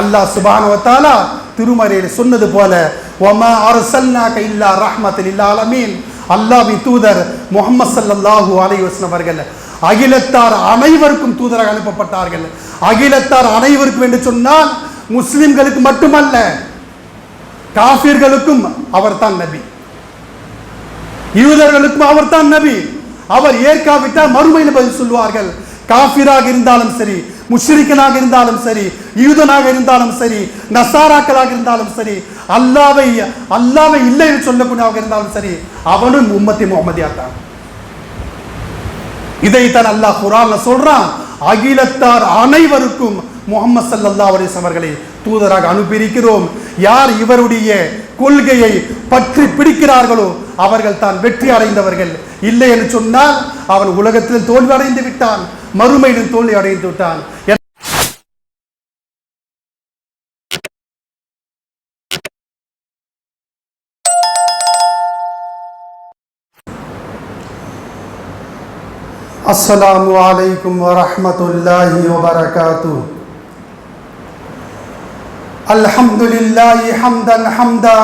அல்லாஹ் சுபானுவத்தாலா திருமறையில் சொன்னது போல ஒமா அரசல்னாக இல்லா ரஹ்மத்தில் இல்லா அலமீன். தூதர் முகமது சல்லாஹூ அலைஹி வஸல்லம் அவர்கள் அகிலத்தார் அனைவருக்கும் தூதராக அனுப்பப்பட்டார்கள். அகிலத்தார் அனைவருக்கும் என்று சொன்னால் முஸ்லிம்களுக்கு மட்டுமல்ல காஃபிர்களுக்கும் அவர்தான் நபி. யூதர்களுக்கும் அவர்தான் நபி. அவர் ஏற்காவிட்டால் மறுமையில் பதில் சொல்வார்கள். காஃபிராக இருந்தாலும் சரி முஷ்ரிக்கனாக இருந்தாலும் சரி யூதனாக இருந்தாலும் சரி நசாராக்களாக இருந்தாலும் சரி அல்லாவை அல்லாவை இல்லை என்று சொல்லக்கூடியவங்க இருந்தாலும் சரி அவனும் உம்மத்தி முகமதியா தான் இதைத்தான் அல்லாஹ் குரான்ல சொல்றான். அகிலத்தார் அனைவருக்கும் முகமது சல்லா அலிஸ் அவர்களை தூதராக அனுப்பியிருக்கிறோம். யார் இவருடைய கொள்கையை பற்றி பிடிக்கிறார்களோ அவர்கள் தான் வெற்றி அடைந்தவர்கள். இல்லை என்று சொன்னால் அவன் உலகத்தில் தோல்வி அடைந்து விட்டான். மறுமையிலும் தோல்வி அடைந்து விட்டால் আসসালামু আলাইকুম ওরহমতুল্লাহ ওবরাকাত আলহামদুলিল্লাহ হামদান হামদা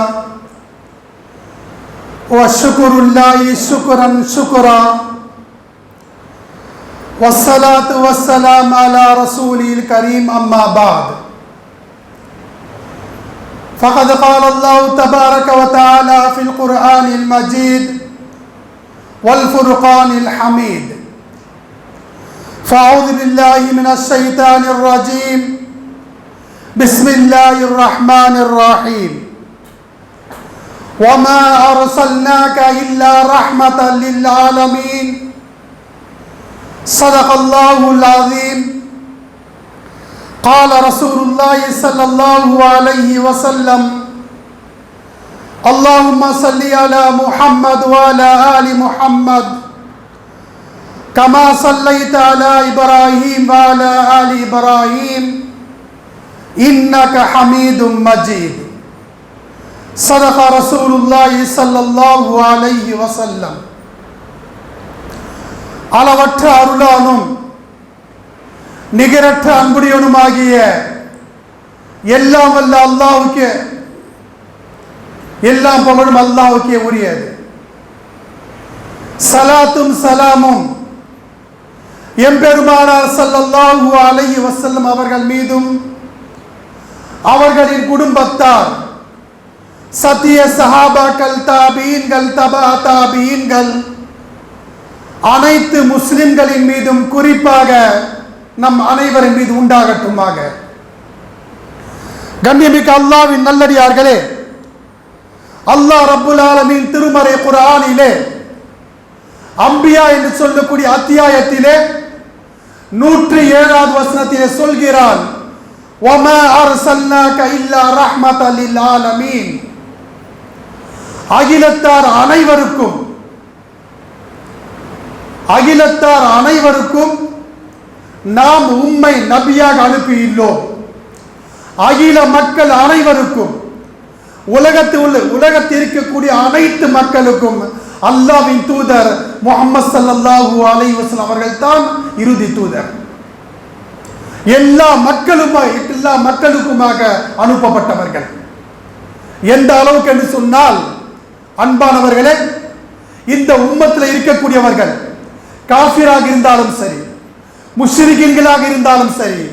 ও শুকুরুল্লাহ শুকরান শুকরা والصلاة والسلام على رسوله الكريم أما بعد. فقد قال الله تبارك وتعالى في القرآن المجيد والفرقان الحميد. فأعوذ بالله من الشيطان الرجيم. بسم الله الرحمن الرحيم. وما أرسلناك إلا رحمة للعالمين. صدق الله العظيم. قال رسول الله صلى الله عليه وسلم اللهم صل على محمد وعلى آل محمد كما صليت على إبراهيم وعلى آل إبراهيم إنك حميد مجيد. صدق رسول الله صلى الله عليه وسلم. அளவற்ற அருளானும் நிகரற்ற அன்புடையவனுமாகிய எல்லாம் வல்ல அல்லாவுக்கு எல்லாம் புகழும் அல்லாவுக்கே உரியது. சலாத்தும் சலாமும் எம்பெருமானார் சல்லல்லாஹு அலைஹி வசல்லம் அவர்கள் மீதும் அவர்களின் குடும்பத்தார் சத்திய சஹாபாக்கள் தாபீன்கள் தபா தாபீன்கள் அனைத்து முஸ்லிம்களின் மீதும் குறிப்பாக நம் அனைவரின் மீது உண்டாகட்டுமாக. கண்ணியமிக்க அல்லாவின் நல்லடியார்களே அல்லாஹ் ரப்புல் ஆலமின் திருமறை குரானிலே அம்பியா என்று சொல்லக்கூடிய அத்தியாயத்திலே நூற்றி ஏழாவது வசனத்திலே சொல்கிறான் அகிலத்தார் அனைவருக்கும் அகிலத்தார் அனைவருக்கும் நாம் உம்மை நபியாக அனுப்பியுள்ளோம். அகில மக்கள் அனைவருக்கும் உலகத்தில் உள்ள உலகத்தில் இருக்கக்கூடிய அனைத்து மக்களுக்கும் அல்லாவின் தூதர் முகமது சல்லல்லாஹு அலைஹி வஸல்லம் அவர்கள் தான் இறுதி தூதர். எல்லா மக்களும் எல்லா மக்களுக்குமாக அனுப்பப்பட்டவர்கள். எந்த அளவுக்கு என்று சொன்னால் அன்பானவர்களே இந்த உம்மத்தில் இருக்கக்கூடியவர்கள் காஃபிராக இருந்தாலும் சரி முஷ்ரிகின்களாக இருந்தாலும் சரி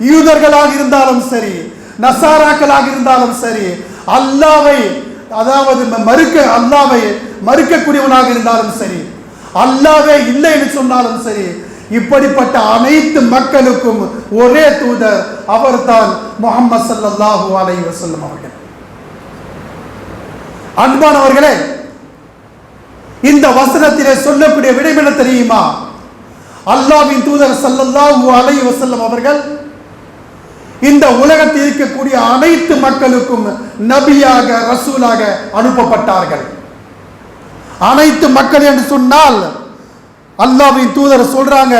யூதர்களாக இருந்தாலும் சரி நசாராக்களாக இருந்தாலும் சரி அல்லாவை அதாவது மறுக்க அல்லாவை மறுக்கக்கூடியவனாக இருந்தாலும் சரி அல்லாவே இல்லை என்று சொன்னாலும் சரி இப்படிப்பட்ட அனைத்து மக்களுக்கும் ஒரே தூதர் அவர் தான் முகமது சல்லாஹூ அலை வசல்லம் அவர்கள். அன்பானவர்களே இந்த வசனத்திலே சொல்லக்கூடிய விடைமென தெரியுமா? அல்லாவின் தூதர் சல்லல்லாஹு அலைஹி வஸல்லம் அவர்கள் இந்த உலகத்தில் இருக்கக்கூடிய அனைத்து மக்களுக்கும் நபியாக ரசூலாக அனுப்பப்பட்டார்கள். அனைத்து மக்கள் என்று சொன்னால் அல்லாவின் தூதர் சொல்றாங்க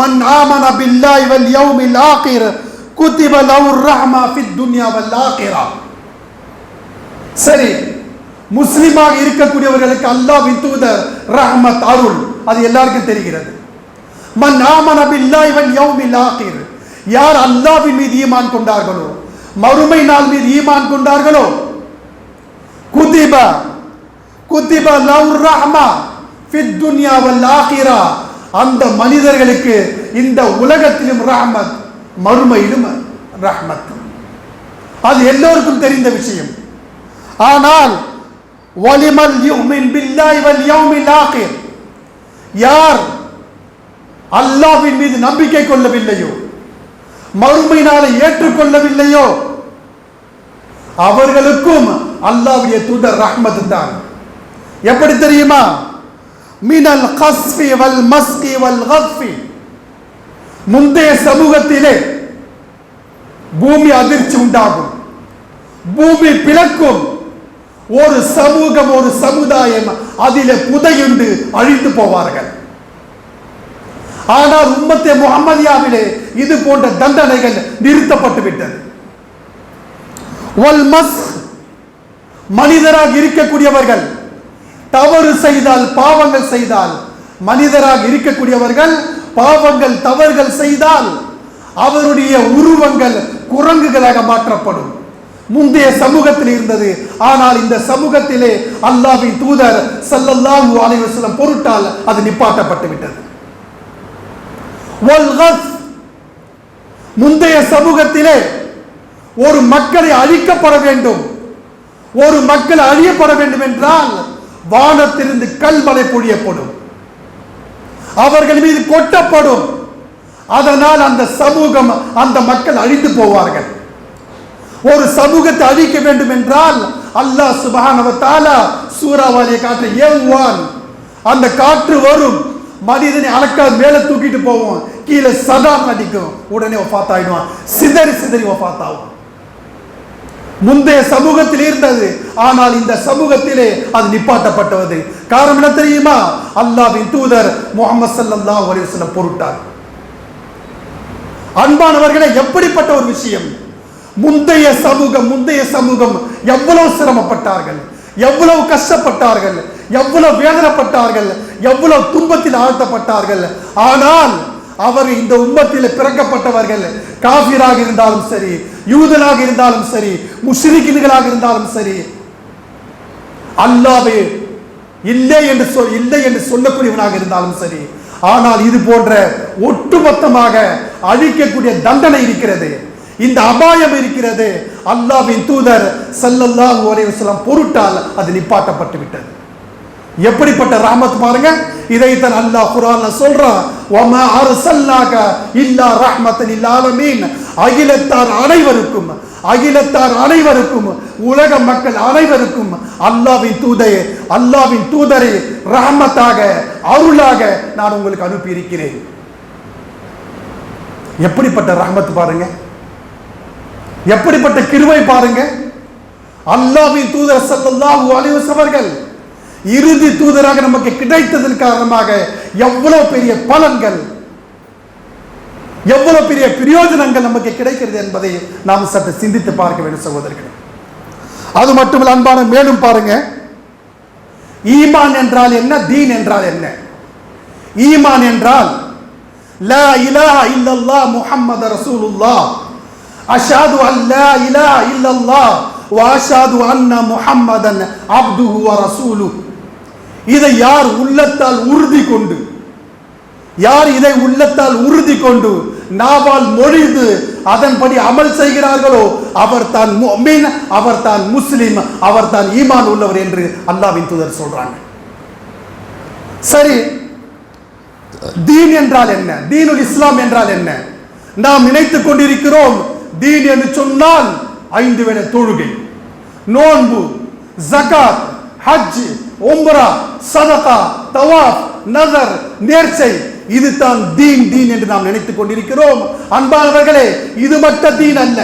மன் ஆமன பில்லாஹி வல் யௌமில் ஆகிர் குத்திப லஹு ரஹ்மா ஃபித் துன்யா வல் ஆகிரா. சரி முஸ்லிமாக இருக்கக்கூடியவர்களுக்கு அல்லாஹ் தூதர் ரஹமத் அருள். அது எல்லாருக்கும் தெரிகிறது. மன் ஆமன பில்லாஹி வல் யௌமில் ஆகிர். யார் அல்லாஹ்வின் மீது ஈமான் கொண்டார்களோ மறுமை நாள் மீது ஈமான் கொண்டார்களோ? குதிப குதிப லவ் ரஹ்மா ஃபித் துன்யா வல் ஆகிரா. அந்த மனிதர்களுக்கு இந்த உலகத்திலும் ரஹ்மத் மறுமையிலும் ரஹ்மத். அது எல்லோருக்கும் தெரிந்த விஷயம். ஆனால் வலிமல் யுமின் பில்லாய் வல் யௌமில் ஆகிர் யார் அல்லாஹ்வின் மீது நம்பிக்கை கொள்ளவில்லையோ மறுமை நாளை ஏற்றுக்கொள்ளவில்லையோ அவர்களுக்கும் அல்லாஹ்வுடைய தூதர் ரஹ்மத் தான். எப்படி தெரியுமா? மினல் கஸ்ஃபி வல் மஸ்கி வல் கஃபி. முந்தைய சமூகத்திலே பூமி அதிர்ச்சி உண்டாகும். பூமி பிளக்கும். ஒரு சமூகம் ஒரு சமுதாயம் அதில புதையுண்டு அழிந்து போவார்கள். ஆனால் உம்மத்தே முகமதியாவிலே இது போன்ற தண்டனைகள் நிறுத்தப்பட்டு விட்டது. வல்மஸ் மனிதராக இருக்கக்கூடியவர்கள் தவறு செய்தால் பாவங்கள் செய்தால் மனிதராக இருக்கக்கூடியவர்கள் பாவங்கள் தவறுகள் செய்தால் அவருடைய உருவங்கள் குரங்குகளாக மாற்றப்படும். முந்தைய சமூகத்தில் இருந்தது. ஆனால் இந்த சமூகத்திலே அல்லாவின் தூதர் சல்லல்லாஹு அலைவசலம் பொருட்டால் அது நிப்பாட்டப்பட்டு விட்டது. முந்தைய சமூகத்திலே ஒரு மக்களை அழிக்கப்பட வேண்டும். ஒரு மக்கள் அழியப்பட வேண்டும் என்றால் வானத்திலிருந்து கல்மலை பொழியப்படும். அவர்கள் மீது கொட்டப்படும். அதனால் அந்த சமூகம் அந்த மக்கள் அழிந்து போவார்கள். ஒரு சமூகத்தை அழிக்க வேண்டும் என்றால் அல்லாஹ் சுபஹானவத்தால சூறாவளியை காற்றை ஏவுவான். அந்த காற்று வரும். மனிதனை அளக்காது மேலே தூக்கிட்டு போவோம். கீழே சதாம் அடிக்கும் உடனே ஒஃபாத் ஆயிடுவான். சிதறி சிதறி ஒஃபாத் ஆகும். முந்தைய சமூகத்தில் இருந்தது. ஆனால் இந்த சமூகத்திலே அது நிப்பாட்டப்பட்டது. காரணம் என்ன தெரியுமா? அல்லாவின் தூதர் முகமது சல்லா ஒரு சில பொருட்டார். அன்பானவர்களை எப்படிப்பட்ட ஒரு விஷயம்? முந்தைய சமூகம் முந்தைய சமூகம் எவ்வளவு சிரமப்பட்டார்கள் எவ்வளவு கஷ்டப்பட்டார்கள் எவ்வளவு வேதனைப்பட்டார்கள் எவ்வளவு துன்பத்தில் ஆழ்த்தப்பட்டார்கள். ஆனால் அவர் இந்த உம்மத்தில் பிறக்கப்பட்டவர்கள் காபிராக இருந்தாலும் சரி யூதனாக இருந்தாலும் சரி முஸ்லிக்கின்களாக இருந்தாலும் சரி அல்லாவே இல்லை என்று சொல் இல்லை என்று சொல்லக்கூடியவனாக இருந்தாலும் சரி ஆனால் இது போன்ற ஒட்டுமொத்தமாக அழிக்கக்கூடிய தண்டனை இருக்கிறது. இந்த அபாயம் இருக்கிறது. அல்லாஹ்வின் தூதர் ஸல்லல்லாஹு ஒரே வஸல்லம் பொருட்டால் அது நிப்பாட்டப்பட்டு விட்டது. எப்படிப்பட்ட ராமத் பாருங்க. இதைத்தான் அல்லாஹ் குரான் சொல்றான். வமா அர்சல்னாக இல்லா ரஹ்மத்தன் இல்லாத மீன் அகிலத்தார் அனைவருக்கும் அகிலத்தார் அனைவருக்கும் உலக மக்கள் அனைவருக்கும் அல்லாஹ்வின் தூதை அல்லாஹ்வின் தூதரை ரஹமத்தாக அருளாக நான் உங்களுக்கு அனுப்பி இருக்கிறேன் எப்படிப்பட்ட ரஹமத் பாருங்க. எப்படிப்பட்ட கிருவை பாருங்க. அல்லாவின் தூதர் சல்லாஹூ அலிவஸ் அவர்கள் இறுதி தூதராக நமக்கு கிடைத்ததன் காரணமாக எவ்வளவு பெரிய பலன்கள் எவ்வளவு பெரிய பிரயோஜனங்கள் நமக்கு கிடைக்கிறது என்பதை நாம் சற்று சிந்தித்து பார்க்க வேண்டும் சகோதரர்கள். அது மட்டுமல்ல அன்பான மேலும் பாருங்க. ஈமான் என்றால் என்ன? தீன் என்றால் என்ன? ஈமான் என்றால் லா இலாஹ இல்லல்லாஹ் முஹம்மது ரசூலுல்லாஹ். அஷாது அல்லா இலா இல்லல்லா வாஷாது அன்ன முஹம்மதன் அப்துஹு வ இதை யார் உள்ளத்தால் உறுதி கொண்டு யார் இதை உள்ளத்தால் உறுதி கொண்டு நாவால் மொழிந்து அதன்படி அமல் செய்கிறார்களோ அவர் தான் முஃமின் அவர் தான் முஸ்லிம் அவர் தான் ஈமான் உள்ளவர் என்று அல்லாவின் தூதர் சொல்றாங்க. சரி தீன் என்றால் என்ன? தீனுல் இஸ்லாம் என்றால் என்ன? நாம் நினைத்துக் கொண்டிருக்கிறோம் தீன் என்று சொன்னால் ஐந்து வேளை தொழுகை. நோன்பு ஜகாத் ஹஜ் உம்ரா சதகா தவாப் நதர் நேர்ச்சை இதுதான் தீன் தீன் என்று நாம் நினைத்துக் கொண்டிருக்கிறோம். அன்பானவர்களே இது மட்டும் தீன் அல்ல.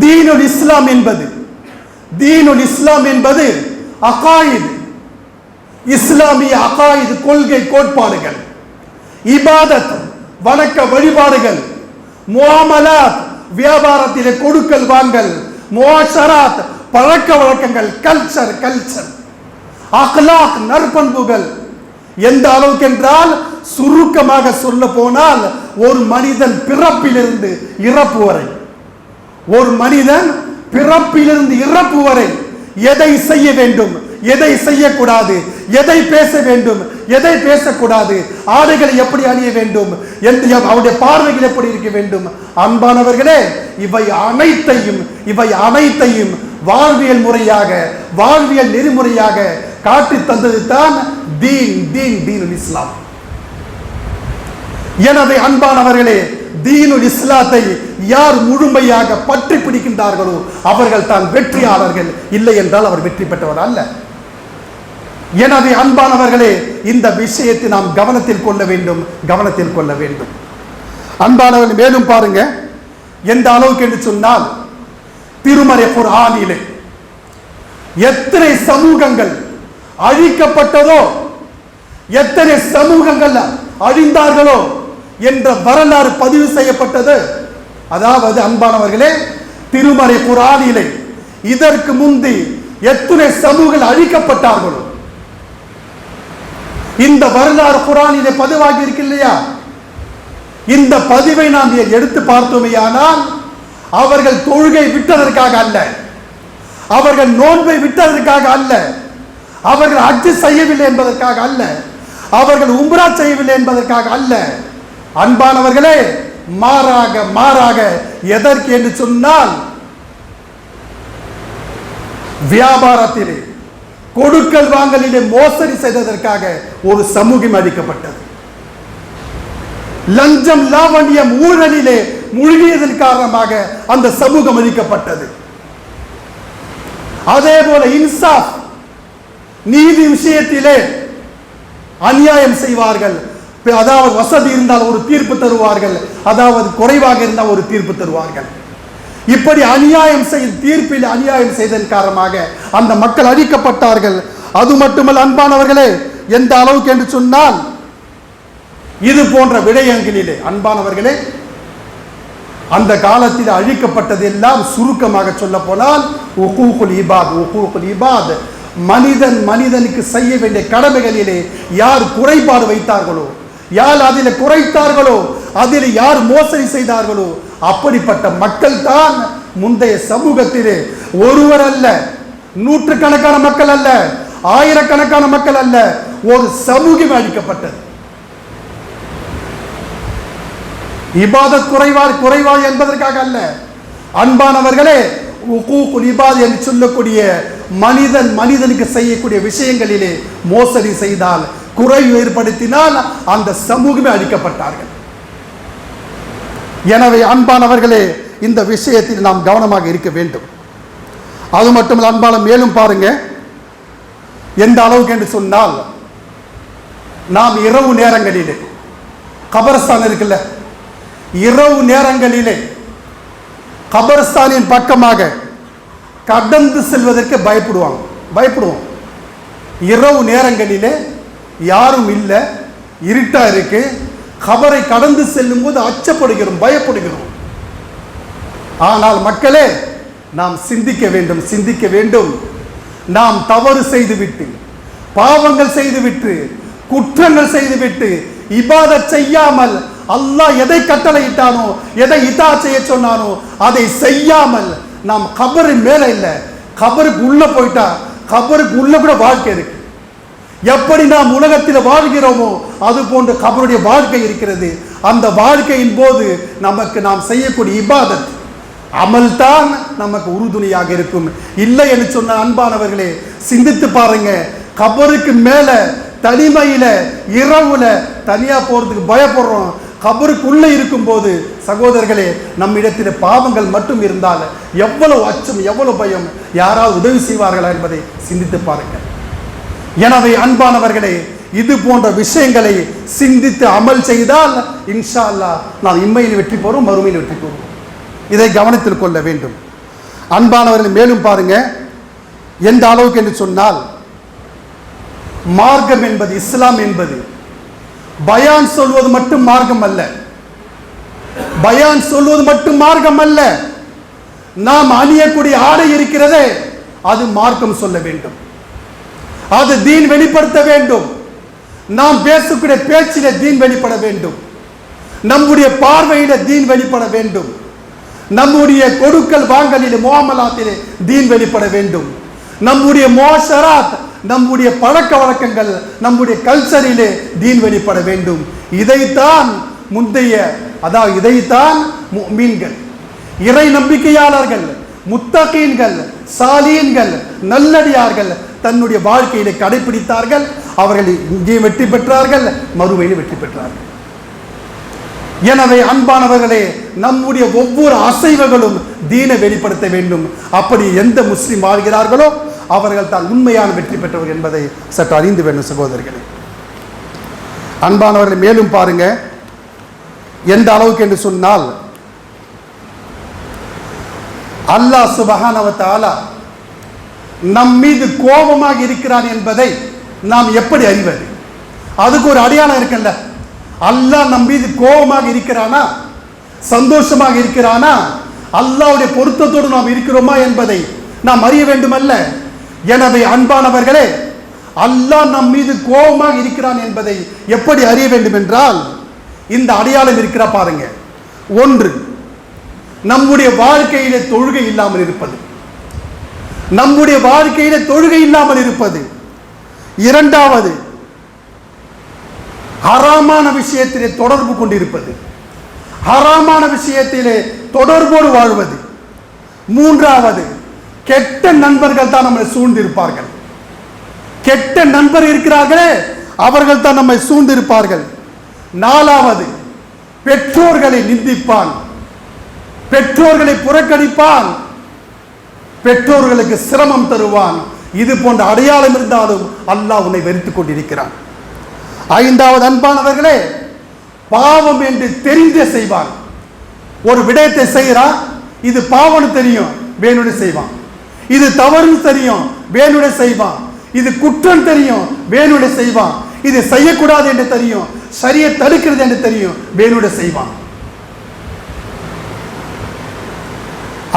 தீனுல் இஸ்லாம் என்பது தீனுல் இஸ்லாம் என்பது அகாயிது இஸ்லாமிய அகாயிது கொள்கை கோட்பாடுகள் இபாதத் வணக்க வழிபாடுகள் முஆமலாத் வியாபாரத்திலே கொடுக்கல் வாங்கல் முஆஷராத் பழக்க வழக்கங்கள் கல்ச்சர் கல்ச்சர் அக்லாக் நற்பண்புகள். எந்த அளவுக்கு என்றால் சுருக்கமாக சொல்ல போனால் ஒரு மனிதன் பிறப்பிலிருந்து இறப்பு வரை. ஒரு மனிதன் பிறப்பிலிருந்து இறப்பு வரை எதை செய்ய வேண்டும்? எதை செய்யக்கூடாது? எதை பேச வேண்டும்? எதை பேசக்கூடாது? ஆடைகளை எப்படி அணிய வேண்டும்? எந்த அவருடைய பார்வைகள் எப்படி இருக்க வேண்டும்? அன்பானவர்களே இவை அனைத்தையும் இவை அனைத்தையும் வாழ்வியல் முறையாக வாழ்வியல் நெறிமுறையாக காட்டி தந்தது தான் தீன் தீன் தீனுல் இஸ்லாம். எனவே அன்பானவர்களே தீனுல் இஸ்லாத்தை யார் முழுமையாக பற்றி பிடிக்கின்றார்களோ அவர்கள் தான் வெற்றியாளர்கள். இல்லை என்றால் அவர் வெற்றி பெற்றவர் அல்ல. எனது அன்பானவர்களே இந்த விஷயத்தை நாம் கவனத்தில் கொள்ள வேண்டும் கவனத்தில் கொள்ள வேண்டும். அன்பானவர்கள் மேலும் பாருங்க. எந்த அளவுக்கு என்று சொன்னால் திருமறை குர்ஆனிலே எத்தனை சமூகங்கள் அழிக்கப்பட்டதோ எத்தனை சமூகங்கள் அழிந்தார்களோ என்ற வரலாறு பதிவு செய்யப்பட்டது. அதாவது அன்பானவர்களே திருமறை குரானிலே இதற்கு முந்தி எத்தனை சமூகங்கள் அழிக்கப்பட்டார்களோ இந்த வரலாறு குரானிலே பதிவாகி இருக்கு இல்லையா இந்த பதிவை நாம் எடுத்து பார்த்தோமேயானால் அவர்கள் தொழுகை விட்டதற்காக அல்ல. அவர்கள் நோன்பை விட்டதற்காக அல்ல. அவர்கள் அச்சு செய்யவில்லை என்பதற்காக அல்ல. அவர்கள் உம்ரா செய்யவில்லை என்பதற்காக அல்ல. அன்பானவர்களே மாறாக மாறாக எதற்கு என்று சொன்னால் வியாபாரத்திலே. கொடுக்கல் வாங்கலிலே மோசடி செய்ததற்காக ஒரு சமூகம் அழிக்கப்பட்டது. லஞ்சம் லாவண்யம் ஊழலிலே முழுகியதன் காரணமாக அந்த சமூகம் அழிக்கப்பட்டது. அதே போல இன்சாஃப் நீதி விஷயத்திலே அநியாயம் செய்வார்கள். அதாவது வசதி இருந்தால் ஒரு தீர்ப்பு தருவார்கள். அதாவது குறைவாக இருந்தால் ஒரு தீர்ப்பு தருவார்கள். இப்படி அநியாயம் செய்த தீர்ப்பில் அநியாயம் செய்ததன் காரணமாக அந்த மக்கள் அழிக்கப்பட்டார்கள். அது மட்டுமல்ல அன்பானவர்களே எந்த அளவுக்கு என்று சொன்னால் இது போன்ற விடயங்களிலே அன்பானவர்களே அந்த காலத்தில் அழிக்கப்பட்டதெல்லாம் சுருக்கமாக சொல்ல போனால் உகூகுல் இபாத் உகூகுல் இபாத். மனிதன் மனிதனுக்கு செய்ய வேண்டிய கடமைகளிலே யார் குறைபாடு வைத்தார்களோ யார் அதில் குறைத்தார்களோ அதில் யார் மோசடி செய்தார்களோ அப்படிப்பட்ட மக்கள் தான் முந்தைய சமூகத்திலே ஒருவர் அல்ல நூற்றுக்கணக்கான மக்கள் அல்ல ஆயிரக்கணக்கான மக்கள் அல்ல ஒரு சமூகம் அழிக்கப்பட்டது. இபாதத் குறைவா குறைவா என்பதற்காக அல்ல. அன்பானவர்களே இபாத் என்று சொல்லக்கூடிய மனிதன் மனிதனுக்கு செய்யக்கூடிய விஷயங்களிலே மோசடி செய்தால் குறைவு ஏற்படுத்தினால் அந்த சமூகமே அழிக்கப்பட்டார்கள். எனவே அன்பானவர்களே இந்த விஷயத்தில் நாம் கவனமாக இருக்க வேண்டும். அது மட்டும் அன்பான மேலும் பாருங்க. எந்த அளவுக்கு என்று சொன்னால் நாம் இரவு நேரங்களிலே கபரஸ்தான் இருக்குல்ல இரவு நேரங்களிலே கபரஸ்தானின் பக்கமாக கடந்து செல்வதற்கு பயப்படுவாங்க. பயப்படுவோம். இரவு நேரங்களிலே யாரும் இல்லை இருட்டா இருக்கு. கபரை கடந்து செல்லும் போது அச்சப்படுகிறோம் பயப்படுகிறோம். ஆனால் மக்களே நாம் சிந்திக்க வேண்டும் சிந்திக்க வேண்டும். நாம் தவறு செய்துவிட்டு பாவங்கள் செய்துவிட்டு குற்றங்கள் செய்துவிட்டு இபாத செய்யாமல் அல்லாஹ் எதை கட்டளையிட்டானோ எதை இதா செய்ய சொன்னானோ அதை செய்யாமல் நாம் கபரு மேல இல்லை. கபருக்கு உள்ள போயிட்டா கபருக்கு உள்ள கூட வாழ்க்கை இருக்கு. எப்படி நாம் உலகத்தில் வாழ்கிறோமோ அது போன்று கபருடைய வாழ்க்கை இருக்கிறது. அந்த வாழ்க்கையின் போது நமக்கு நாம் செய்யக்கூடிய இபாதத் அமல் தான் நமக்கு உறுதுணையாக இருக்கும். இல்லை என்று சொன்ன அன்பானவர்களே சிந்தித்து பாருங்க. கபருக்கு மேல தனிமையில இரவுல தனியா போறதுக்கு பயப்படுறோம். கபருக்குள்ள இருக்கும்போது சகோதரர்களே நம்மிடத்தில் பாவங்கள் மட்டும் இருந்தால் எவ்வளவு அச்சம் எவ்வளவு பயம் யாராவது உதவி செய்வார்களா என்பதை சிந்தித்து பாருங்கள். எனவே அன்பானவர்களே இது போன்ற விஷயங்களை சிந்தித்து அமல் செய்தால் இன்ஷா அல்லாஹ் நாம் இம்மையில் வெற்றி பெறும் மறுமையில் வெற்றி பெறும். இதை கவனத்தில் கொள்ள வேண்டும். அன்பானவர்கள் மேலும் பாருங்க. எந்த அளவுக்கு என்று சொன்னால் மார்க்கம் என்பது இஸ்லாம் என்பது பயான் சொல்வது மட்டும் மார்க்கம் அல்ல. பயான் சொல்வது மட்டும் மார்க்கம் அல்ல. நாம் அணியக்கூடிய ஆடை இருக்கிறதே அது மார்க்கம் சொல்ல வேண்டும். அது தீன் வெளிப்படுத்த வேண்டும். நாம் பேசக்கூடிய பேச்சில தீன் வெளிப்பட வேண்டும். நம்முடைய பார்வையில தீன் வெளிப்பட வேண்டும். நம்முடைய கொடுக்கல் வாங்கலில் முகாமலாத்திலே தீன் வெளிப்பட வேண்டும். நம்முடைய மோசராத் நம்முடைய பழக்க வழக்கங்கள் நம்முடைய கல்ச்சரிலே தீன் வெளிப்பட வேண்டும். இதைத்தான் முந்தைய அதாவது இதைத்தான் மீன்கள் இறை நம்பிக்கையாளர்கள் முத்தகீன்கள் சாலீன்கள் நல்லடியார்கள் தன்னுடைய வாழ்க்கையில கடைபிடித்தார்கள். அவர்கள் இங்கே வெற்றி பெற்றார்கள் மறுமையில் வெற்றி பெற்றார்கள். எனவே அன்பானவர்களே நம்முடைய ஒவ்வொரு அசைவுகளும் தீனை வெளிப்படுத்த வேண்டும். அப்படி எந்த முஸ்லிம் வாழ்கிறார்களோ அவர்கள் தான் உண்மையான வெற்றி பெற்றவர் என்பதை சற்று அறிந்து வேண்டும் சகோதரர்களே. அன்பானவர்களை மேலும் பாருங்க. எந்த அளவுக்கு என்று சொன்னால் அல்லாஹ் சுபஹானவ நம் மீது கோபமாக இருக்கிறான் என்பதை நாம் எப்படி அறிவது? அதுக்கு ஒரு அடையாளம் இருக்குல்ல. அல்லாஹ் நம் மீது கோபமாக இருக்கிறானா? சந்தோஷமாக இருக்கிறானா? அல்லாவுடைய பொருத்தத்தோடு நாம் இருக்கிறோமா என்பதை நாம் அறிய வேண்டுமல்ல. எனவே அன்பானவர்களே அல்லாஹ் நம் மீது கோபமாக இருக்கிறான் என்பதை எப்படி அறிய வேண்டும் என்றால் இந்த அடையாளம் இருக்கிறா பாருங்க. ஒன்று நம்முடைய வாழ்க்கையிலே தொழுகை இல்லாமல் இருப்பது. நம்முடைய வாழ்க்கையில தொழுகை இல்லாமல் இருப்பது. இரண்டாவது ஹராமான விஷயத்திலே தொடர்பு கொண்டிருப்பது. ஹராமான விஷயத்திலே தொடர்போடு வாழ்வது. மூன்றாவது கெட்ட நண்பர்கள் தான் நம்மை சூழ்ந்திருப்பார்கள். கெட்ட நண்பர் இருக்கிறார்களே அவர்கள் தான் நம்மை சூழ்ந்திருப்பார்கள். நாலாவது பெற்றோர்களை நிந்திப்பான். பெற்றோர்களை புறக்கணிப்பான். பெற்றோர்களுக்கு சிரமம் தருவான். இது போன்ற அடையாளம் இருந்தாலும் அல்லாஹ் உன்னை வெறுத்து கொண்டிருக்கிறான். ஐந்தாவது அன்பானவர்களே பாவம் என்று தெரிந்தே செய்வான். ஒரு விடயத்தை செய்கிறான் இது பாவம்னு தெரியும் வேணும்னு செய்வான். இது தவறுன்னு தெரியும் வேணும்னு செய்வான். இது குற்றம் தெரியும் வேணும்னு செய்வான். இது செய்யக்கூடாது என்று தெரியும் சரியை தடுக்கிறது என்று தெரியும் வேணும்னு செய்வான்.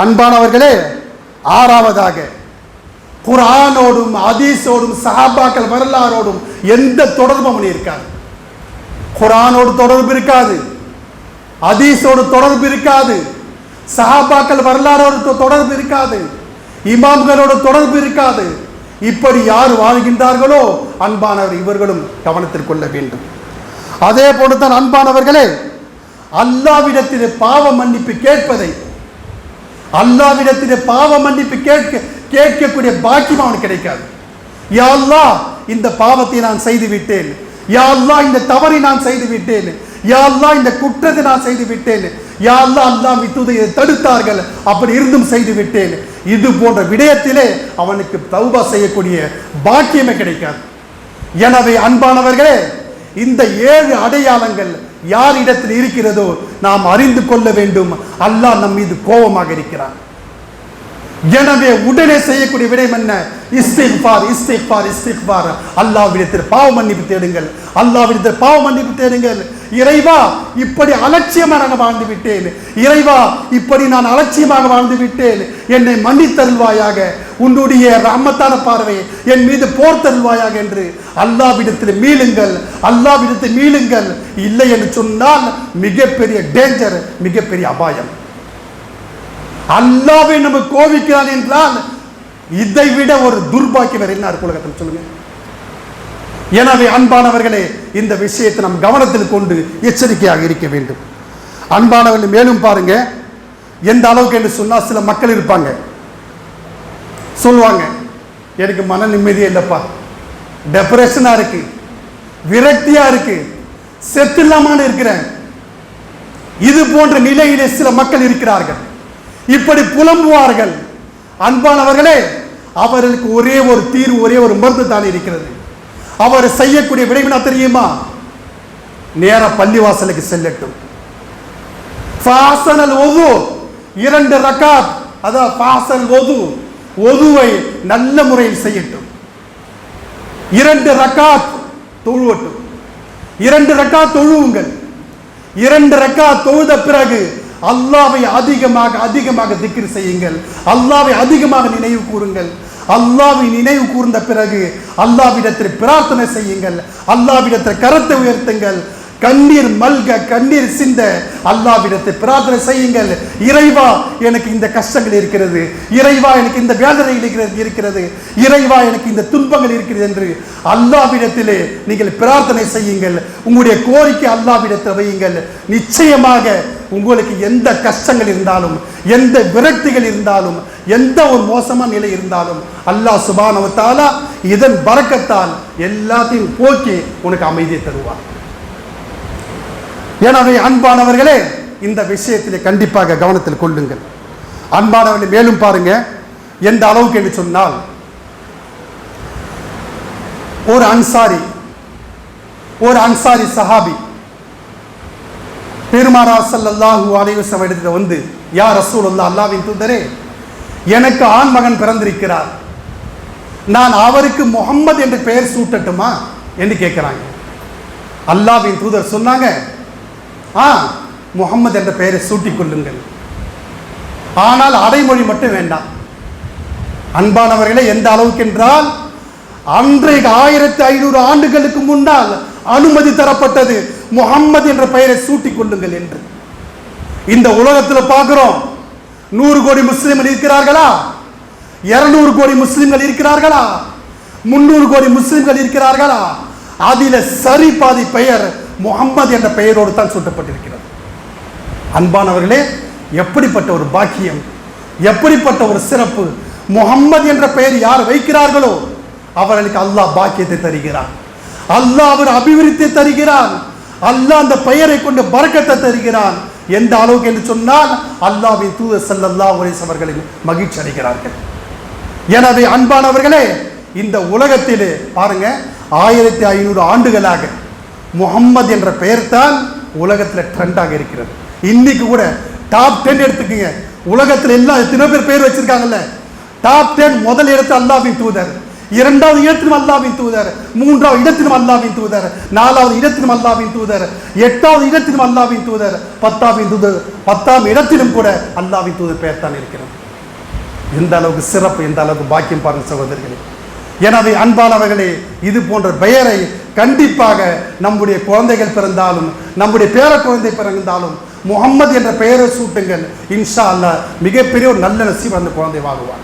அன்பானவர்களே ஆறாவதாக குரானோடும் அதீஸோடும் சஹாபாக்கள் வரலாறோடும் எந்த தொடர்பும் இருக்காது. குரானோடு தொடர்பு இருக்காது அதீஸோடு தொடர்பு இருக்காது சஹாபாக்கள் வரலாறோடு தொடர்பு இருக்காது இமாம்களோடு தொடர்பு இருக்காது. இப்படி யார் வாழ்கின்றார்களோ அன்பானவர் இவர்களும் கவனத்தில் கொள்ள வேண்டும். அதே போன்று தான் அன்பானவர்களே அல்லாவிடத்தில் பாவ மன்னிப்பு கேட்பதை அல்லாவிடத்திலே பாவ மன்னிப்பு கேட்க கேட்கக்கூடிய பாக்கியம் அவனுக்கு கிடைக்காது. யா அல்லா இந்த பாவத்தை நான் செய்து விட்டேன் யா இந்த தவறை நான் செய்து விட்டேன் யா இந்த குற்றத்தை நான் செய்து விட்டேன் யா அல்லாஹ் அல்லாஹ் தடுத்தார்கள். அப்படி இருந்தும் செய்து விட்டேன் இது போன்ற விடயத்திலே அவனுக்கு தௌபா செய்யக்கூடிய பாக்கியமே கிடைக்காது. எனவே அன்பானவர்களே இந்த ஏழு அடையாளங்கள் யார் இடத்தில் இருக்கிறதோ நாம் அறிந்து கொள்ள வேண்டும். அல்லாஹ் நம் மீது கோபமாக இருக்கிறான். எனவே உடனே செய்யக்கூடிய விடயம் என்ன? இஸ்திக்பார் இஸ்திக்பார் இஸ்திக்பார் அல்லாவிடத்தில் பாவ மன்னிப்பு தேடுங்கள். அல்லாஹ்விடத்தில் பாவ மன்னிப்பு தேடுங்கள். இறைவா இப்படி அலட்சியமாக நான் வாழ்ந்து விட்டேன் இறைவா இப்படி நான் அலட்சியமாக வாழ்ந்து விட்டேன் என்னை மன்னித்தருள்வாயாக. உன்னுடைய ரஹமத்தான பார்வை என் மீது போர் தருள்வாயாக என்று அல்லாவிடத்தில் மீளுங்கள். அல்லாவிடத்தில் மீளுங்கள். இல்லை என்று சொன்னால் மிகப்பெரிய டேஞ்சர் மிகப்பெரிய அபாயம். அல்லாவே நம்ம கோவிக்கிறான் என்றால் இதை விட ஒரு துர்பாக்கியம் என்ன இருக்கு உலகத்தில் சொல்லுங்க. எனவே அன்பானவர்களே இந்த விஷயத்தை நம் கவனத்தில் கொண்டு எச்சரிக்கையாக இருக்க வேண்டும். அன்பானவர்கள் மேலும் பாருங்க. எந்த அளவுக்கு என்று சொன்னால் சில மக்கள் இருப்பாங்க. சொல்லுவாங்க எனக்கு மன நிம்மதியே இல்லைப்பா. டெப்ரெஷனாக இருக்கு. விரக்தியாக இருக்கு. செத்து இல்லாமல் இருக்கிறேன். இது போன்ற நிலையிலே சில மக்கள் இருக்கிறார்கள். இப்படி புலம்புவார்கள். அன்பானவர்களே அவர்களுக்கு ஒரே ஒரு தீர்வு ஒரே ஒரு மருந்து தான் இருக்கிறது. அவர் செய்யக்கூடிய விடைவினா தெரியுமா? நேர பள்ளிவாசலுக்கு செல்லட்டும். ஃபாசனல் ஒது இரண்டு ரக்காத் அதான் ஃபாசல் ஒது ஒதுவை நல்ல முறையில் செய்யட்டும். இரண்டு ரக்காத் தொழுவட்டும். இரண்டு ரக்காத் தொழுவுங்கள். இரண்டு ரக்கா தொழுத பிறகு அல்லாவை அதிகமாக அதிகமாக திக்கிர் செய்யுங்கள். அல்லாவை அதிகமாக நினைவு கூறுங்கள். அல்லாவை நினைவு கூர்ந்த பிறகு அல்லாவிடத்தில் பிரார்த்தனை செய்யுங்கள். அல்லாவிடத்தில் கரத்தை உயர்த்துங்கள். கண்ணீர் மல்க கண்ணீர் சிந்த அல்லாவிடத்தை பிரார்த்தனை செய்யுங்கள். இறைவா எனக்கு இந்த கஷ்டங்கள் இருக்கிறது. இறைவா எனக்கு இந்த வேதனைகள் இருக்கிறது இருக்கிறது. இறைவா எனக்கு இந்த துன்பங்கள் இருக்கிறது என்று அல்லாவிடத்திலே நீங்கள் பிரார்த்தனை செய்யுங்கள். உங்களுடைய கோரிக்கை அல்லாவிடத்தில் வையுங்கள். நிச்சயமாக உங்களுக்கு எந்த கஷ்டங்கள் இருந்தாலும் எந்த விரக்திகள் இருந்தாலும் எந்த ஒரு மோசமான நிலை இருந்தாலும் அல்லாஹ் சுபானவத்தாலா இதன் பறக்கத்தால் எல்லாத்தையும் போக்கி உனக்கு அமைதியை தருவார். எனவே அன்பானவர்களே இந்த விஷயத்திலே கண்டிப்பாக கவனத்தில் கொள்ளுங்கள். அன்பானவர்களை மேலும் பாருங்க எந்த அளவுக்கு என்று சொன்னால் ஒரு அன்சாரி ஒரு அன்சாரி சஹாபி பெருமானா ஸல்லல்லாஹு அலைவசம் வஸல்லம் இடத்துல வந்து யா அல்லா அல்லாவின் தூதரே எனக்கு ஆண் மகன் பிறந்திருக்கிறார். நான் அவருக்கு முகம்மது என்று பெயர் சூட்டட்டுமா? என்று கேட்குறாங்க. அல்லாஹ்வின் தூதர் சொன்னாங்க ஆ முகம்மது என்ற பெயரை சூட்டிக் கொள்ளுங்கள். ஆனால் அடைமொழி மட்டும் வேண்டாம். அன்பானவர்களே எந்த அளவுக்கு என்றால் அன்றைக்கு ஆயிரத்தி ஐநூறு ஆண்டுகளுக்கு முன்னால் அனுமதி தரப்பட்டது முகம்மது என்ற பெயரை சூட்டிக் கொள்ளுங்கள் என்று. இந்த உலகத்தில் பார்க்கிறோம். நூறு கோடி முஸ்லிம்கள் இருக்கிறார்களா? இருநூறு கோடி முஸ்லிம்கள் இருக்கிறார்களா? முன்னூறு கோடி முஸ்லிம்கள் இருக்கிறார்களா? அதில் சரி பாதி பெயர் முகம்மது என்ற பெயரோடு தான் சூட்டப்பட்டிருக்கிறது. அன்பானவர்களே எப்படிப்பட்ட ஒரு பாக்கியம் எப்படிப்பட்ட ஒரு சிறப்பு முகம்மது என்ற பெயர் யார் வைக்கிறார்களோ அவர்களுக்கு அல்லாஹ் பாக்கியத்தை தருகிறான். அல்லாஹ் அவர் அபிவிருத்தி தருகிறான். அல்லாஹ் அந்த பெயரை கொண்டு பறக்கத்தை தருகிறான். எந்த அளவுக்கு என்று சொன்னால் அல்லாவின் தூதர் செல்லல்லா அலைஹி வஸல்லம் அவர்களின் மகிழ்ச்சி அடைகிறார்கள். எனவே அன்பானவர்களே இந்த உலகத்திலே பாருங்க ஆயிரத்தி ஐநூறு ஆண்டுகளாக முகம்மது என்ற பெயர் தான் உலகத்தில் ட்ரெண்டாக இருக்கிறது. இன்னைக்கு கூட டாப் டென் எடுத்துக்கோங்க. உலகத்தில் எல்லா எத்தனை பேர் பேர் வச்சிருக்காங்கல்ல. டாப் டென் முதல் எடுத்து அல்லாவின் தூதர். இரண்டாவது இடத்திலும் அல்லாவின் தூதர் மூன்றாவது இடத்திலும் அல்லாவின் தூதர் நாலாவது இடத்திலும் அல்லாவின் தூதர் எட்டாவது இடத்திலும் அல்லாவின் தூதர் பத்தாவின் தூதர் பத்தாம் இடத்திலும் கூட அல்லாவின் தூதர் பெயர் தான் இருக்கிறது. எந்த அளவுக்கு சிறப்பு எந்த அளவுக்கு பாக்கியம் பாருங்க சகோதரர்களே. எனவே அன்பானவர்களே இது போன்ற பெயரை கண்டிப்பாக நம்முடைய குழந்தைகள் பிறந்தாலும் நம்முடைய பேர குழந்தை பிறந்தாலும் முகம்மது என்ற பெயரை சூட்டுங்கள். இன்ஷா அல்லாஹ் மிகப்பெரிய ஒரு நல்ல நசீப் அந்த குழந்தை வாங்குவார்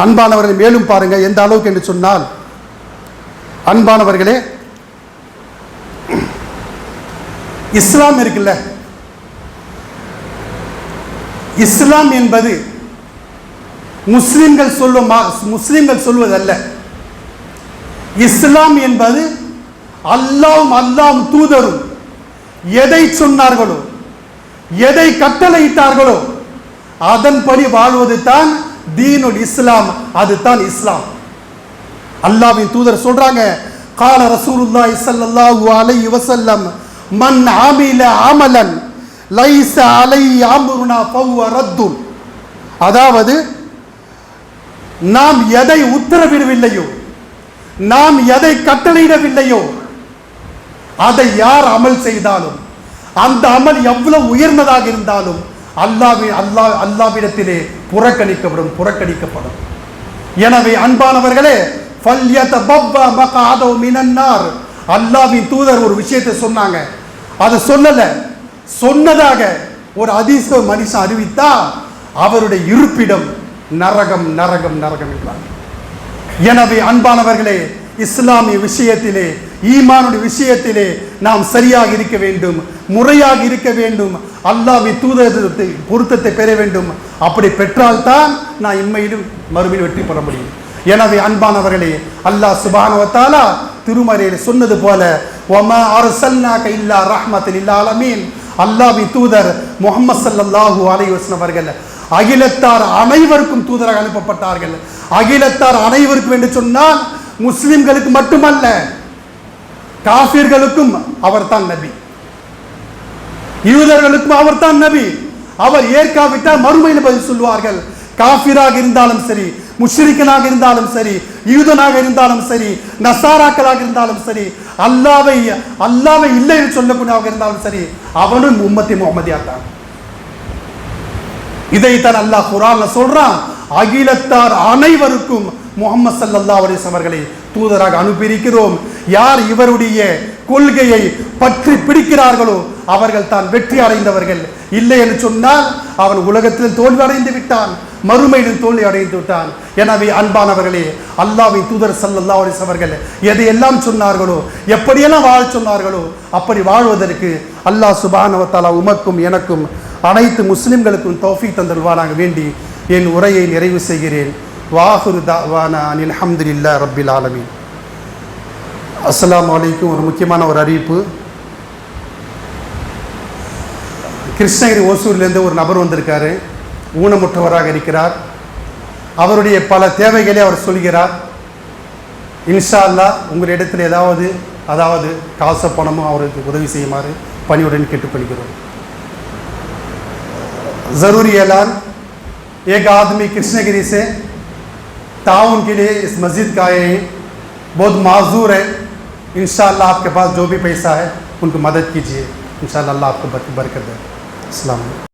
அன்பானவர்களை மேலும் பாருங்க எந்த அளவுக்கு என்று சொன்னால் அன்பானவர்களே இஸ்லாம் இருக்குல்ல? இஸ்லாம் என்பது முஸ்லிம்கள் சொல்லும் முஸ்லிம்கள் சொல்வதல்ல. இஸ்லாம் என்பது அல்லாவும் அல்லாவும் தூதரும் எதை சொன்னார்களோ எதை கட்டளையிட்டார்களோ அதன்படி வாழ்வது தான் தீனுல் இஸ்லாம் அதுதான் இஸ்லாம். அல்லாவின் தூதர் சொல்றாங்க கால ரசூலுல்லா ஸல்லல்லாஹு அலைஹி வஸல்லம் மன் ஆமில அமலன் லைஸ அலை அம்ருனா ஃபஹுவ ரத்துல் அதாவது நாம் எதை உத்தரவிடவில்லையோ நாம் எதை கட்டளையிடவில்லையோ அதை யார் அமல் செய்தாலும் அந்த அமல் எவ்வளவு உயர்ந்ததாக இருந்தாலும் அல்லாவி அல்லாஹ் அல்லாவிடத்திலே புறக்கணிக்கப்படும் புறக்கணிக்கப்படும். எனவே அன்பானவர்களே அல்லாவின் தூதர் ஒரு விஷயத்தை சொன்னாங்க. அதை சொல்லல. சொன்னதாக ஒரு அதிச மனுஷன் அறிவித்தா அவருடைய இருப்பிடம் நரகம் நரகம் நரகம் என்றார் எனவே அன்பானவர்களே இஸ்லாமிய விஷயத்திலே ஈமானுடைய விஷயத்திலே நாம் சரியாக இருக்க வேண்டும் முறையாக இருக்க வேண்டும் அல்லாவி தூதத்தை பொருத்தத்தை பெற வேண்டும். அப்படி பெற்றால்தான் நான் இம்மையிலும் மறுமையில் வெற்றி பெற முடியும். எனவே அன்பானவர்களே அல்லாஹ் சுப்ஹானஹு திருமறையில் சொன்னது போல ஒமா அர்சல்னாக இல்லா ரஹ்மத்தில் இல்லாலமீன் அல்லாவி தூதர் முகமது சல்லாஹூ அலைஹி வஸல்லம் அவர்கள் அகிலத்தார் அனைவருக்கும் தூதராக அனுப்பப்பட்டார்கள். அகிலத்தார் அனைவருக்கும் என்று சொன்னால் முஸ்லிம்களுக்கு மட்டுமல்ல காஃபிர்களுக்கும் அவர்தான் நபி. யூதர்களுக்கும் அவர்தான் நபி. அவர் ஏற்காவிட்டால் மறுமையில் பதில் சொல்வார்கள் காஃபிராக இருந்தாலும் சரி முஷ்ரிக்கனாக இருந்தாலும் சரி யூதனாக இருந்தாலும் சரி நசாராக்களாக இருந்தாலும் சரி அல்லாவை அல்லாவை இல்லை என்று சொல்லக்கூடியவங்க இருந்தாலும் சரி அவனும் உம்மத்தி முகமதியா தான். இதைத்தான் அல்லாஹ் குரான்ல சொல்றான் அகிலத்தார் அனைவருக்கும் முகமது ஸல்லல்லாஹு அலிஸ் அவர்களை தூதராக அனுப்பியிருக்கிறோம். யார் இவருடைய கொள்கையை பற்றி பிடிக்கிறார்களோ அவர்கள் தான் வெற்றி அடைந்தவர்கள். இல்லை என்று சொன்னால் அவன் உலகத்தில் தோல்வி அடைந்து விட்டான் மறுமையிலும் தோல்வி அடைந்து விட்டான். எனவே அன்பானவர்களே அல்லாவின் தூதர் சல்லல்லா அலிஸ் அவர்கள் எதையெல்லாம் சொன்னார்களோ எப்படியெல்லாம் வாழ சொன்னார்களோ அப்படி வாழ்வதற்கு அல்லாஹ் சுபானவத்தாலா உமக்கும் எனக்கும் அனைத்து முஸ்லிம்களுக்கும் தௌஃபீக் தந்தல்வானாக வேண்டி என் உரையை நிறைவு செய்கிறேன். வாஹுரு தாவானா அனில் அல்ஹம்துலில்லாஹ் ரப்பில் ஆலமீன் அஸ்ஸலாமு அலைக்கும் ஒரு முக்கியமான ஒரு அறிவிப்பு கிருஷ்ணகிரி ஓசூர்லேருந்து ஒரு நபர் வந்திருக்காரு ஊனமுற்றவராக இருக்கிறார் அவருடைய பல தேவைகளை அவர் சொல்கிறார் இன்ஷா அல்லாஹ் உங்களிடத்தில் ஏதாவது அதாவது காசு பணமும் அவருக்கு உதவி செய்யுமாறு பணியுடன் கேட்டுக்கொள்கிறோம் ज़रूरी ऐलान एक आदमी कृष्णगिरी से ताउन के लिए इस मस्जिद का ये बहुत माजूर है। इन आपके पास जो भी पैसा है, उनको मदद कीजिए। इन अल्लाह आपको बरकत दे। वालेकुम